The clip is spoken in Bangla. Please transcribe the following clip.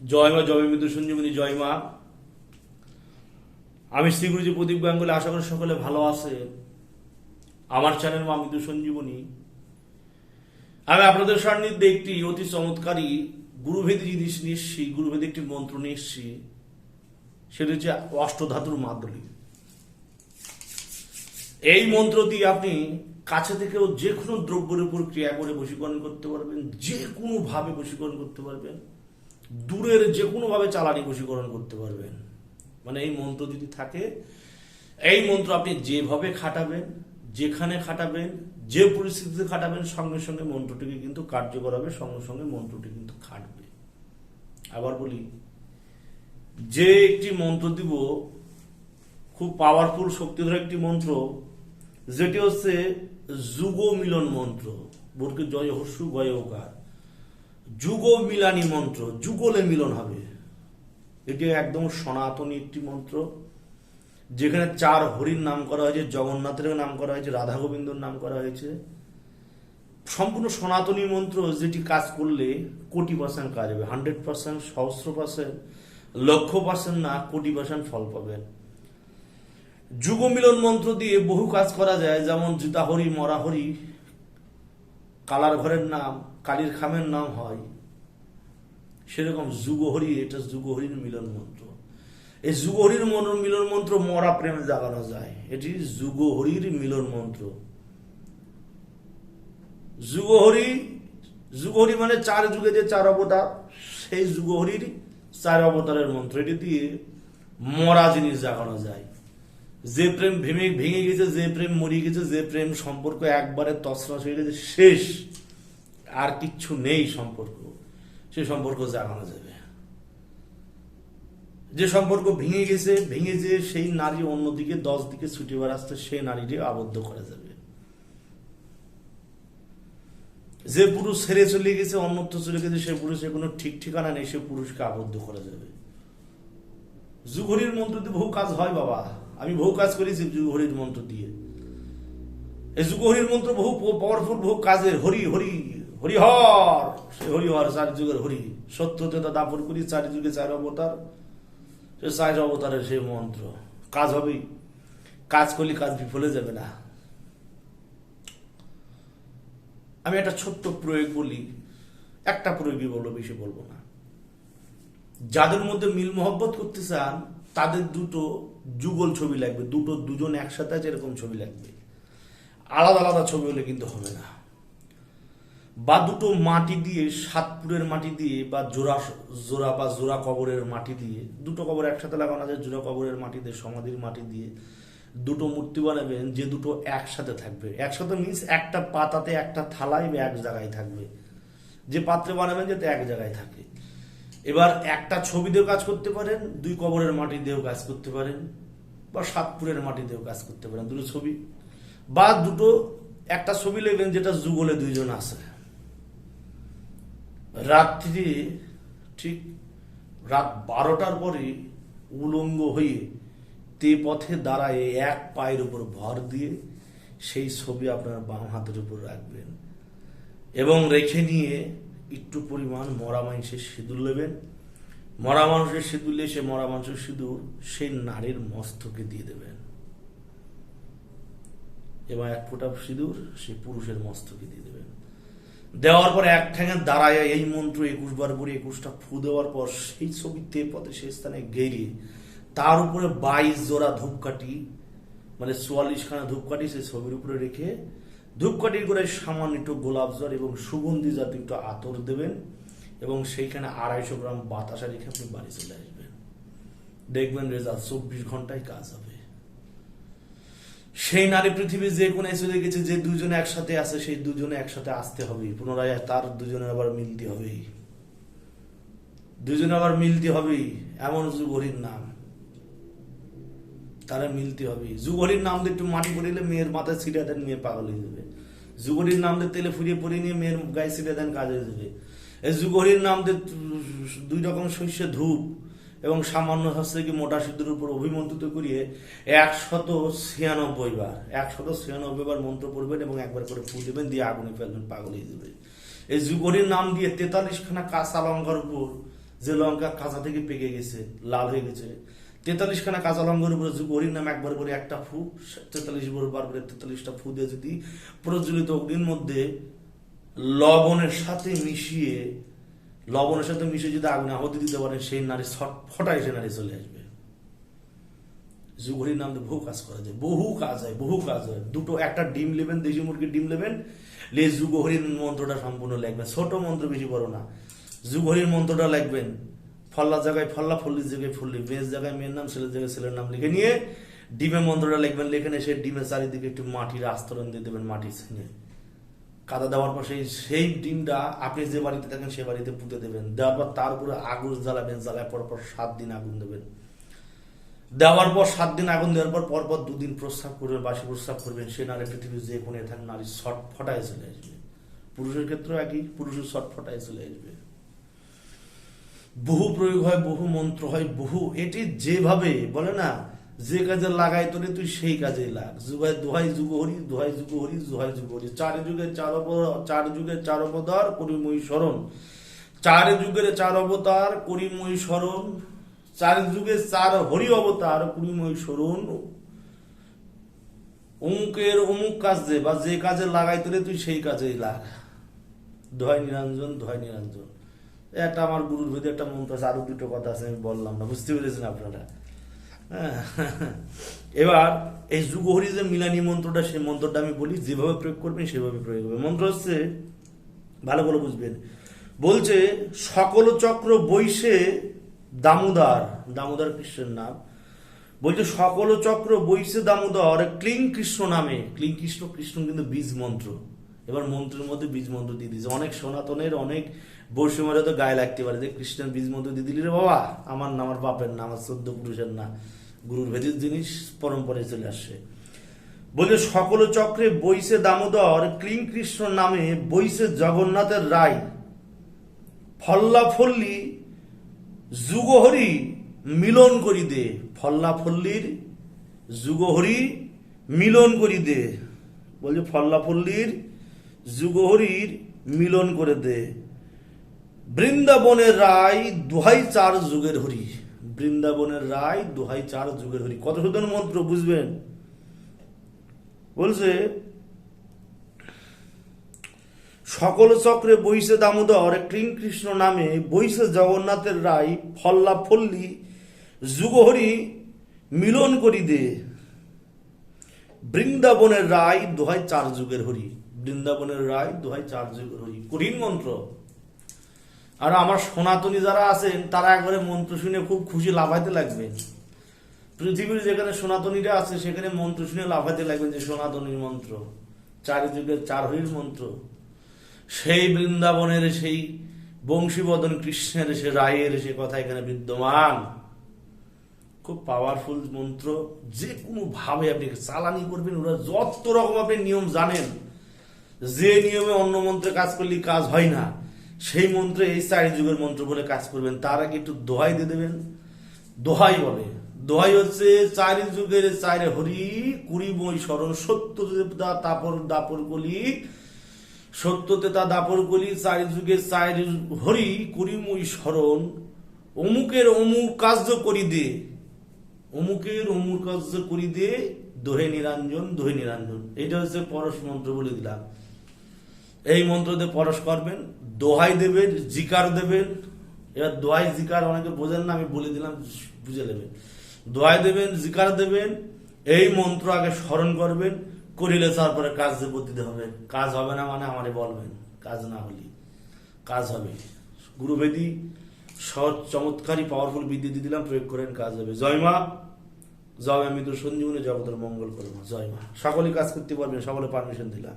জয় মা, জয় মৃত্যু সঞ্জীবনী, জয় মা। আমি শ্রী গুরুজি প্রদীপ গাঙ্গুলি, আশা করি সকলে ভালো আছে। আমার চ্যানেল মা মৃত্যু সঞ্জীবনী। আমি আপনাদের সান্নিধ্যে একটি অতি চমৎকারী গুরুভেদী জিনিস নিয়ে এসছি। গুরুভেদী একটি মন্ত্র নিয়ে এসছি। সেটা হচ্ছে অষ্টধাতুর মাদলি। এই মন্ত্র দিয়ে আপনি কাছে থেকেও যে কোনো দ্রব্যের উপর ক্রিয়া করে বশীকরণ করতে পারবেন, যে কোনো ভাবে বশীকরণ করতে পারবেন। দূরের যে কোনো ভাবে চালানি বশীকরণ করতে পারবেন। মানে এই মন্ত্র যদি থাকে, এই মন্ত্র আপনি যেভাবে খাটাবেন, যেখানে খাটাবেন, যে পরিস্থিতিতে খাটাবেন, সঙ্গে সঙ্গে মন্ত্রটিকে কিন্তু কার্যকর হবে, সঙ্গে সঙ্গে মন্ত্রটি কিন্তু খাটবে। আবার বলি, যে একটি মন্ত্র দিব, খুব পাওয়ারফুল শক্তিধর একটি মন্ত্র, যেটি হচ্ছে যুগ মিলন মন্ত্র। বলকে জয় হস্যু গয় ওকার যুগ মিলানি মন্ত্র, যুগলে মিলন হবে। এটি একদম সনাতনী একটি মন্ত্র, যেখানে চার হরির নাম করা হয়েছে জগন্নাথের নাম করা হয়েছে রাধা গোবিন্দর নাম করা হয়েছে। সম্পূর্ণ সনাতনী মন্ত্র যেটি কাজ করলে কোটি পার্সেন্ট কাজ হবে। হান্ড্রেড পার্সেন্ট সহস্র পার্সেন্ট লক্ষ পার্সেন্ট না, কোটি পার্সেন্ট ফল পাবেন যুগ মিলন মন্ত্র দিয়ে বহু কাজ করা যায়, যেমন জুতাহরি মরাহরি কালার ঘরের নাম কালীর খামের নাম হয়। সেরকম যুগহরি, এটা যুগহরির মিলন মন্ত্র। এই যুগহরির মিলন মন্ত্র মরা প্রেমে জাগানো যায়। এটি যুগহরির মিলন মন্ত্র। যুগহরি যুগহরি মানে চার যুগে যে চার অবতার, সেই যুগহরির চার অবতারের মন্ত্র। এটি দিয়ে মরা জিনিস জাগানো যায়। যে প্রেম ভেঙে ভেঙে গেছে, যে প্রেম মরে গেছে, যে প্রেম সম্পর্ক একবারে তছনছ হয়ে গেছে, শেষ। আর কিচ্ছু নেই সম্পর্ক, সে সম্পর্ক জাগানো যাবে যে সম্পর্ক ভেঙে গেছে, ভেঙে যে সেই নারী অন্যদিকে দশ দিকে ছুটে বেড়াচ্ছে, সেই নারীটি আবদ্ধ করা যাবে। যে পুরুষ ছেড়ে চলে গেছে, অন্যত্র চলে গেছে, সে পুরুষের কোনো ঠিক ঠিকানা নেই, সে পুরুষকে আবদ্ধ করা যাবে। যুগহরির মন্ত্র দিয়ে বহু কাজ হয় বাবা। আমি বহু কাজ করেছি যুগহরির মন্ত্র দিয়ে। এই যুগহরির মন্ত্র বহু পাওয়ারফুল বহু কাজের, হরি হরি হরিহর সে হরিহর চার যুগের হরি। দাপন করি, চার যুগে চার অবতার। সে চার অবতারের সেই মন্ত্র। কাজ কাজ করলে কাজ বিফলে যাবে না। আমি একটা ছোট্ট প্রয়োগ বলি। একটা প্রয়োগই বলব, বেশি বলব না। যাদের মধ্যে মিল মহব্বত করতে চান, তাদের দুটো যুগল ছবি লাগবে। দুটো, দুজন একসাথে আছে, এরকম ছবি লাগবে। আলাদা আলাদা ছবি হলে কিন্তু হবে না। বা দুটো মাটি দিয়ে, সাতপুরের মাটি দিয়ে বা জোড়া জোড়া বা জোড়া কবরের মাটি দিয়ে, দুটো কবর একসাথে লাগানো যায় জোড়া কবরের মাটি দিয়ে, সমাধির মাটি দিয়ে, দুটো মূর্তি বানাবেন যে দুটো একসাথে থাকবে। একসাথে মিন্স একটা পাতাতে একটা থালায় বা এক জায়গায় থাকবে। যে পাত্রে বানাবেন যাতে এক জায়গায় থাকে। এবার একটা ছবি দিয়েও কাজ করতে পারেন, দুই কবরের মাটি দিয়েও কাজ করতে পারেন, বা সাতপুরের মাটি দিয়েও কাজ করতে পারেন, দুটো ছবি। বা দুটো, একটা ছবি নেবেন যেটা যুগলে দুইজন আছে। রাত্রি ঠিক রাত বারোটার পরে উলঙ্গ হয়ে তে পথে দাঁড়ায় এক পায়ের উপর ভর দিয়ে সেই ছবি আপনার বাম হাতের উপর রাখবেন এবং রেখে নিয়ে একটু পরিমাণ মরা মাংসের সিঁদুর নেবেন। মরা মানুষের সিঁদুর নিয়ে সে মরা মানুষের সিঁদুর সেই নারীর মস্তকে দিয়ে দেবেন। এবং এক ফোঁটা সিঁদুর সেই পুরুষের মস্তকে দিয়ে দেবেন। দেওয়ার পর এক ঠ্যাঙে দাঁড়ায় এই মন্ত্র একুশ বার করে একুশটা ফু দেওয়ার পর সেই ছবিতে পথে সেই স্থানে গেড়িয়ে তার উপরে বাইশ জোড়া ধূপকাঠি মানে চুয়াল্লিশ খানা ধূপকাঠি সেই ছবির উপরে রেখে ধূপকাঠির করে সামান্য একটু গোলাপ জল এবং সুগন্ধি জাতীয় একটু আতর দেবেন এবং সেইখানে আড়াইশো গ্রাম বাতাসা রেখে আপনি বাড়ি চলে আসবেন। দেখবেন রেজাল্ট চব্বিশ ঘন্টায় কাজ হবে। সেই নারী পৃথিবীর যে কোনায় চলে গেছে যে দুজনে একসাথে আছে, সেই দুজনে একসাথে আসতে হবে। পুনরায় তার দুজনে আবার মিলতে হবে। দুজনে আবার মিলতে হবে, এমন যুগহরির নাম। তারা মিলতে হবে। যুগহরির নাম দিয়ে একটু মাটি পড়িলে মেয়ের মাথায় ছিটে দেন, মেয়ে পাগল হয়ে যাবে। যুগহরির নাম দিয়ে তেলে ফুরিয়ে পড়িয়ে নিয়ে মেয়ের গায়ে ছিটে দেন, কাজ হয়ে যাবে। এই যুগহরির নাম দিয়ে দুই রকম শস্যে ধূপ এবং সামান্য হচ্ছে কি মোটা সিদ্ধের উপর অভিমন্ত্রিত করিয়ে একশত ছিয়ানব্বই বার, একশত ছিয়ানব্বই বার মন্ত্র পড়বেন এবং একবার করে ফু দেবেন, দিয়ে আগুনে ফেলবেন, পাগল হয়ে যাবে এই যুগহরির নাম দিয়ে তেতাল্লিশ খানা কাঁচা লঙ্কার উপর যে লঙ্কা কাঁচা থেকে পেকে গেছে, লাল হয়ে গেছে তেতাল্লিশ খানা কাঁচা লঙ্কার উপরে হরির নাম একবার করে একটা ফু, তেতাল্লিশ বার করে তেতাল্লিশটা ফু দিয়ে যদি প্রজ্বলিত অগ্নির মধ্যে লবণের সাথে মিশিয়ে লবণের সাথে মিশিয়ে যদি আগুনে আহতি দিতে পারেন, সেই নারী ফটায় সে নারী চলে আসবে। জুঘড়ির নাম বহু কাজ করা যায়, বহু কাজ হয়, বহু কাজ হয়। দুটো, একটা ডিম নেবেন, দেশি মুরগির ডিম নেবেন, লে যুগহরির মন্ত্রটা সম্পূর্ণ লিখবেন। ছোট মন্ত্র বেশি বড় না। যুগহরির মন্ত্রটা লাগবেন ফল্লা জায়গায় ফল্লা, ফল্লির জায়গায় ফল্লি মেয়ের জায়গায় মেয়ের নাম, ছেলের জায়গায় ছেলের নাম লিখে নিয়ে ডিমের মন্ত্রটা লিখবেন। লিখে নিয়ে সেই ডিমের চারিদিকে একটু মাটির আস্তরণ দিয়ে দেবেন, মাটির ছিনে কাদা দেওয়ার পর সেই সেই ডিমটা আপনি যে বাড়িতে থাকেন সে বাড়িতে পুঁতে দেবেন। দেওয়ার পর তার উপরে আগুন জ্বালাবেন, জ্বালায় পর পর সাত দিন আগুন দেবেন। দেওয়ার পর সাত দিন আগুন দেওয়ার পর পরপর দুদিন প্রস্রাব করবেন, বাসি প্রস্রাব করবেন। সে নারী পৃথিবীর যে কোণে থাকেন নারী শট ফটায় চলে আসবে। পুরুষের ক্ষেত্রেও একই, পুরুষের শট ফটায় চলে আসবে। বহু প্রয়োগ হয়, বহু মন্ত্র হয়, বহু। এটি যেভাবে, বলে না যে কাজে লাগাই তোরে, তুই সেই কাজে লাগ। যুগাই দোহাই যুগ হরি, দোহাই যুগ হরি দোহাই যুগ হরি। চার যুগে চার চার যুগে চার অবতার করিময়ী স্মরণ চার যুগের চার অবতার করিময়ী স্মরণ চার যুগে চার হরি অবতার করিময়ী স্মরণ অমুকের অমুক কাজ দে বা যে কাজে লাগাই তোরে, তুই সেই কাজেই লাগ। দোহাই নিরঞ্জন দোহাই নিরঞ্জন। একটা আমার গুরুর ভেতরে একটা মন্ত্র আছে, আরও দুটো কথা আছে, আমি বললাম না, বুঝতে পেরেছেন আপনারা। এবার এই যুগহরি যে মিলানি মন্ত্রটা, সেই মন্ত্রটা আমি বলি, যেভাবে প্রয়োগ করবেন, সেভাবে প্রয়োগ হবে মন্ত্র হচ্ছে, ভালো করে বুঝবেন, বলছে, সকল চক্র বৈশে দামোদর। দামোদর কৃষ্ণের নাম। বলছে, সকল চক্র বৈশে দামোদর, ক্লিং কৃষ্ণ নামে। ক্লিং কৃষ্ণ কৃষ্ণ কিন্তু বীজ মন্ত্র। এবার মন্ত্রের মধ্যে বীজ মন্ত্র দিয়ে দিয়েছে। অনেক সনাতনের, অনেক বৈষ্ণবের তো গায়ে লাগতে পারে। যে কৃষ্ণের বীজ মন্ত্র দিয়ে দিলি রে বাবা, আমার না আমার বাপের না আমার চোদ্দ পুরুষের না গুরুর ভেদির জিনিস পরম্পরায় চলে আসছে বলে, সকল চক্রে বৈশে দামোদর, ক্লিং কৃষ্ণ নামে বৈশে জগন্নাথের রায়। ফল্লা ফল্লি, যুগহরি মিলন করি দে। ফল্লা ফল্লির, যুগহরি মিলন করি দে। বলছে, ফল্লা ফল্লির, যুগহরির মিলন করে দে। বৃন্দাবনের রায় দুহাই চার যুগের হরি। বৃন্দাবনের রায় দুহাই চার যুগের হরি। কত সুন্দর মন্ত্র, বুঝবেন? বলছে, সকল চক্রে বৈশে দামোদর কৃষ্ণ নামে বৈশে জগন্নাথের রায় ফল্লা ফল্লি যুগহরি মিলন করি দে। বৃন্দাবনের রায় দোহাই চার যুগের হরি। বৃন্দাবনের রায় দোহাই চার যুগের হরি। কঠিন মন্ত্র। আর আমার সনাতনী যারা আছেন, তারা একবারে মন্ত্র শুনে খুব খুশি লাভাইতে লাগবেন পৃথিবীর যেখানে সনাতনীরা আছে, সেখানে মন্ত্র শুনে লাফাইতে লাগবেন যে সনাতনীর মন্ত্র। চারিযুগের চার হরির মন্ত্র। সেই বৃন্দাবনের সেই বংশীবদন কৃষ্ণের সে রায়ের সে কথা এখানে বিদ্যমান। খুব পাওয়ারফুল মন্ত্র। যে কোনো ভাবে আপনি চালানি করবেন, ওরা যত রকম আপনি নিয়ম জানেন, যে নিয়মে অন্য মন্ত্রে কাজ করলে কাজ হয় না। সেই মন্ত্রে, এই চারি যুগের মন্ত্র বলে কাজ করবেন, তার আগে একটু দোহাই দিয়ে দেবেন। দোহাই বলে। দোহাই হচ্ছে চারি যুগের চারে হরি, কুড়ি বই স্মরণ, সত্য তাপর দাপর কলি সত্যতে তা দাপর কলি, চারি যুগের চারি হরি কুড়িময় স্মরণ, অমুকের অমুক কার্য করি দে। অমুকের অমুক কার্য করি দে, দোহে নিরঞ্জন দোহে নিরঞ্জন। এটা হচ্ছে পরশ মন্ত্র বলে দিলাম। এই মন্ত্র দিয়ে পরশ করবেন, দোহাই দেবেন, জিকার দেবেন। এবার দোহাই, জিকার অনেকে বোঝেন না, আমি বলে দিলাম, বুঝে নেবেন। দোহাই দেবেন, জিকার দেবেন, এই মন্ত্র আগে স্মরণ করবেন, করিলে তারপরে কাজ দিতে হবে। কাজ হবে না মানে আমারে বলবেন, কাজ না হলে। কাজ হবে। গুরুবেদী সহজ চমৎকারী পাওয়ারফুল বিদ্যুৎ দিয়ে দিলাম, প্রয়োগ করেন, কাজ হবে। জয় মা, জয় আমি তো সঞ্জীবনী জগতের মঙ্গল করব জয় মা। সকলে কাজ করতে পারবেন সকলে পারমিশন দিলাম।